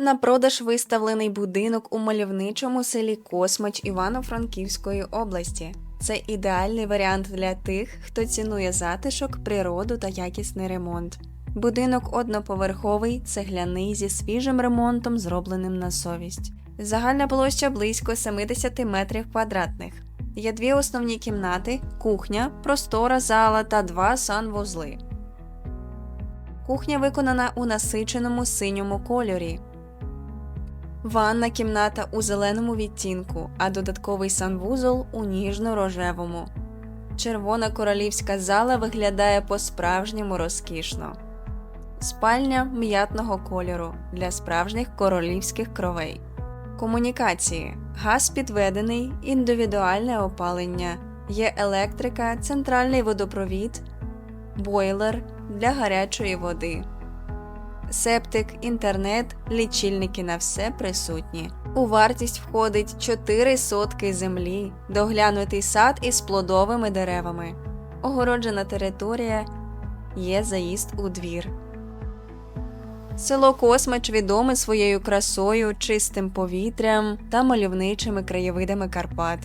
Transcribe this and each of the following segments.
На продаж виставлений будинок у мальовничому селі Космач Івано-Франківської області. Це ідеальний варіант для тих, хто цінує затишок, природу та якісний ремонт. Будинок одноповерховий, цегляний зі свіжим ремонтом, зробленим на совість. Загальна площа близько 70 метрів квадратних. Є дві основні кімнати, кухня, простора зала та два санвузли. Кухня виконана у насиченому синьому кольорі. Ванна кімната у зеленому відтінку, а додатковий санвузол у ніжно-рожевому. Червона королівська зала виглядає по-справжньому розкішно. Спальня м'ятного кольору для справжніх королівських кровей. Комунікації. Газ підведений, індивідуальне опалення. Є електрика, центральний водопровід, бойлер для гарячої води. Септик, інтернет, лічильники на все присутні. У вартість входить 4 сотки землі, доглянутий сад із плодовими деревами, огороджена територія, є заїзд у двір. Село Космач відоме своєю красою, чистим повітрям та мальовничими краєвидами Карпат.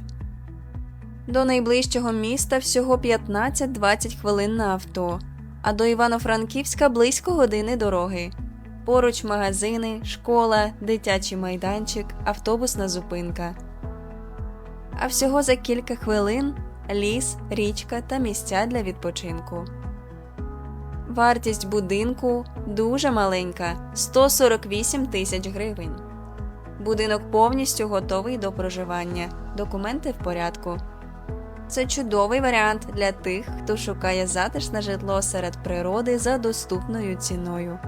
До найближчого міста всього 15-20 хвилин на авто, а до Івано-Франківська близько години дороги. Поруч магазини, школа, дитячий майданчик, автобусна зупинка. А всього за кілька хвилин ліс, річка та місця для відпочинку. Вартість будинку дуже маленька 148 тисяч гривень. Будинок повністю готовий до проживання. Документи в порядку. Це чудовий варіант для тих, хто шукає затишне житло серед природи за доступною ціною.